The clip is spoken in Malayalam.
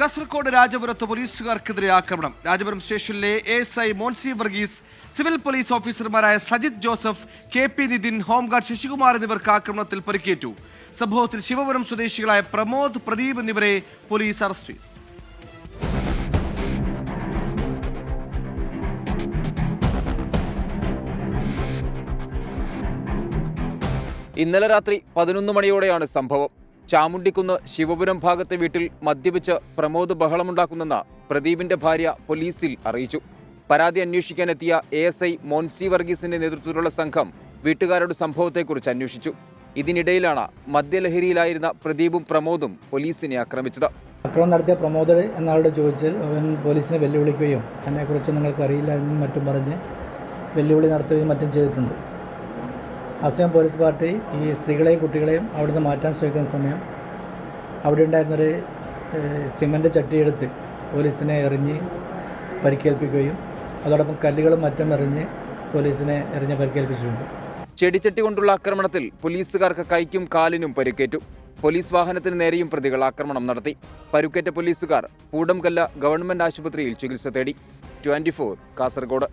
കാസർകോട് രാജപുരത്ത് പോലീസുകാർക്കെതിരെ ആക്രമണം. രാജപുരം സ്റ്റേഷനിലെ S I Monsi Varghese civil police ഓഫീസർമാരായ Sajith Joseph K P Nithin home guard Sasikumar എന്നിവർക്ക് ആക്രമണത്തിൽ പരിക്കേറ്റു. സംഭവത്തിൽ ശിവപുരം സ്വദേശികളായ പ്രമോദ് പ്രദീപ് എന്നിവരെ പോലീസ് അറസ്റ്റ് ചെയ്തു. ഇന്നലെ രാത്രി പതിനൊന്ന് മണിയോടെയാണ് സംഭവം. ചാമുണ്ടിക്കുന്ന് ശിവപുരം ഭാഗത്തെ വീട്ടിൽ മദ്യപിച്ച് പ്രമോദ് ബഹളമുണ്ടാക്കുന്നെന്ന് പ്രദീപിന്റെ ഭാര്യ പോലീസിൽ അറിയിച്ചു. പരാതി അന്വേഷിക്കാനെത്തിയ എ എസ് ഐ മോൻസി വർഗീസിന്റെ നേതൃത്വത്തിലുള്ള സംഘം വീട്ടുകാരുടെ സംഭവത്തെക്കുറിച്ച് അന്വേഷിച്ചു. ഇതിനിടയിലാണ് മദ്യലഹരിയിലായിരുന്ന പ്രദീപും പ്രമോദും പോലീസിനെ ആക്രമിച്ചത്. അക്രമം നടത്തിയ പ്രമോദർ എന്നയാളോട് ചോദിച്ചാൽ അവൻ പോലീസിനെ വെല്ലുവിളിക്കുകയും എന്നെക്കുറിച്ച് നിങ്ങൾക്ക് അറിയില്ല എന്നും മറ്റും പറഞ്ഞ് വെല്ലുവിളി നടത്തുകയും മറ്റും ചെയ്തിട്ടുണ്ട്. അസയം പോലീസ് പാർട്ടി ഈ സ്ത്രീകളെയും കുട്ടികളെയും അവിടുന്ന് മാറ്റാൻ ശ്രമിക്കുന്ന സമയം അവിടെ ഉണ്ടായിരുന്നൊരു സിമന്റ് ചട്ടിയെടുത്ത് പോലീസിനെ എറിഞ്ഞ് പരിക്കേൽപ്പിക്കുകയും അതോടൊപ്പം കല്ലുകളും മറ്റും എറിഞ്ഞ് പോലീസിനെ എറിഞ്ഞ് പരിക്കേൽപ്പിച്ചിട്ടുണ്ട്. ചെടിച്ചട്ടി കൊണ്ടുള്ള ആക്രമണത്തിൽ പോലീസുകാർക്ക് കൈക്കും കാലിനും പരിക്കേറ്റു. പോലീസ് വാഹനത്തിന് നേരെയും പ്രതികൾ ആക്രമണം നടത്തി. പരുക്കേറ്റ പോലീസുകാർ പൂടംകല്ല ഗവൺമെന്റ് ആശുപത്രിയിൽ ചികിത്സ തേടി. ട്വന്റി കാസർഗോഡ്.